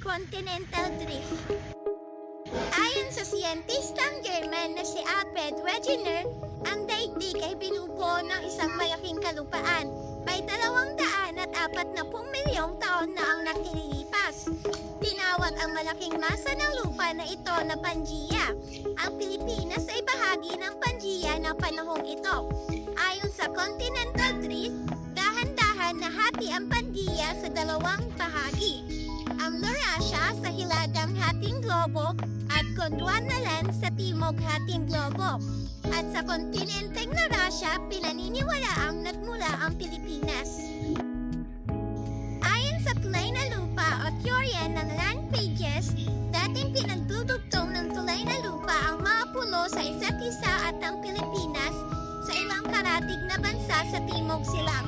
continental drift. Ayon sa siyentistang German na si Alfred Wegener, ang daigdig ay binubuo ng isang malaking kalupaan. May dalawang daan at apat na pung milyong taon na ang nakililipas. Tinawag ang malaking masa ng lupa na ito na Pangaea. Ang Pilipinas ay bahagi ng Pangaea ng panahong ito. Ayon sa continental drift, dahan-dahan na hati ang Pangaea sa dalawang bahagi. Ang Laurasia sa hilagang hating globo at Gondwanaland sa timog hating globo. At sa kontinenteng Laurasia, pinaniniwalaang nagmula ang Pilipinas. Ayon sa tulay na lupa o teorya ng land pages, dating pinagdudugtong ng tulay na lupa ang mga pulo sa isa't isa at ang Pilipinas sa ilang karatig na bansa sa timog silangang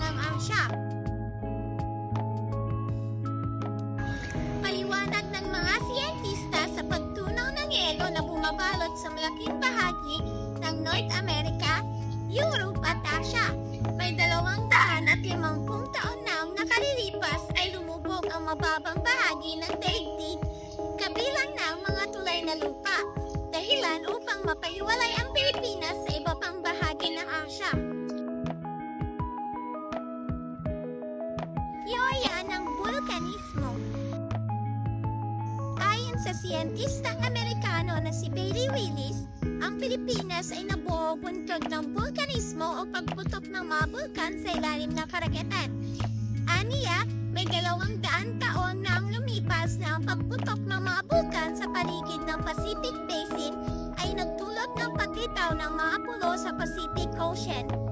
bumabalot sa malaking bahagi ng North America, Europe at Asia. May dalawang daan at limampung taon na ang nakalilipas ay lumubog ang mababang bahagi ng daigdig, kabilang na ang mga tulay na lupa, dahilan upang mapaiwalay ang Pilipinas sa iba pang bahagi ng Asia. Teorya ng vulkanismo Ayon sa siyentistang Amerikano Pilipinas ay nabuo buntog ng vulkanismo o pagputok ng mga bulkan sa ilalim ng karagatan. Aniya, may dalawang daan taon na ang lumipas na ang pagputok ng mga bulkan sa paligid ng Pacific Basin ay nagdulot ng paglitaw ng mga pulo sa Pacific Ocean.